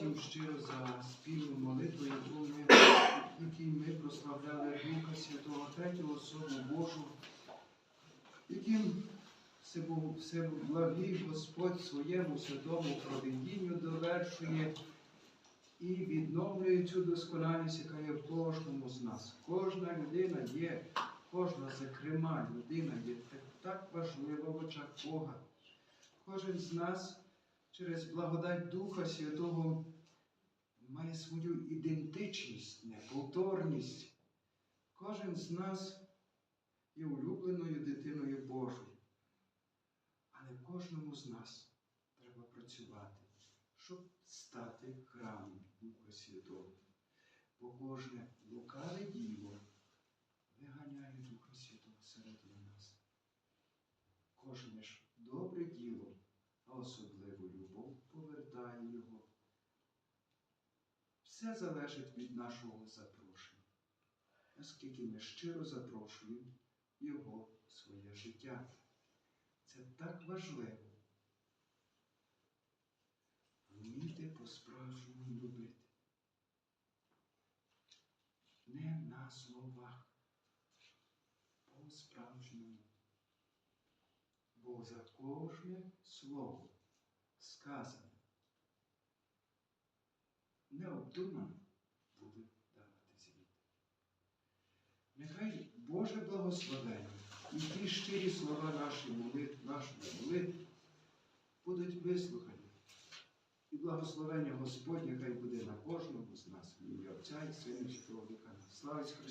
всім щиро за спільну молитву, яку ми, якій ми прославляли Духа Святого, третього особу Божу, яким всеблагий Господь своєму святому проведінню довершує і відновлює цю досконалість, яка є в кожному з нас. Кожна людина є, кожна, зокрема, людина є так важлива в очах Бога. Кожен з нас через благодать Духа Святого має свою ідентичність, неповторність. Кожен з нас є улюбленою дитиною Божою. Але кожному з нас треба працювати, щоб стати храмом Духа Святого. Бо кожне лукаве діло виганяє Духа Святого всередину нас. Кожне ж а особливо любов, повертає його. Все залежить від нашого запрошення, наскільки ми щиро запрошуємо Його в своє життя. Це так важливо. Вміти по-справжньому любити. Не на словах, по-справжньому. Бо за кожне слово сказане, необдумано буде давати звіт. Нехай Боже благословення і ті щирі слова нашої молитви, будуть вислухані. І благословення Господнє хай буде на кожному з нас. Ім'я Отця і Сина і Святого Духа. Слава Христу!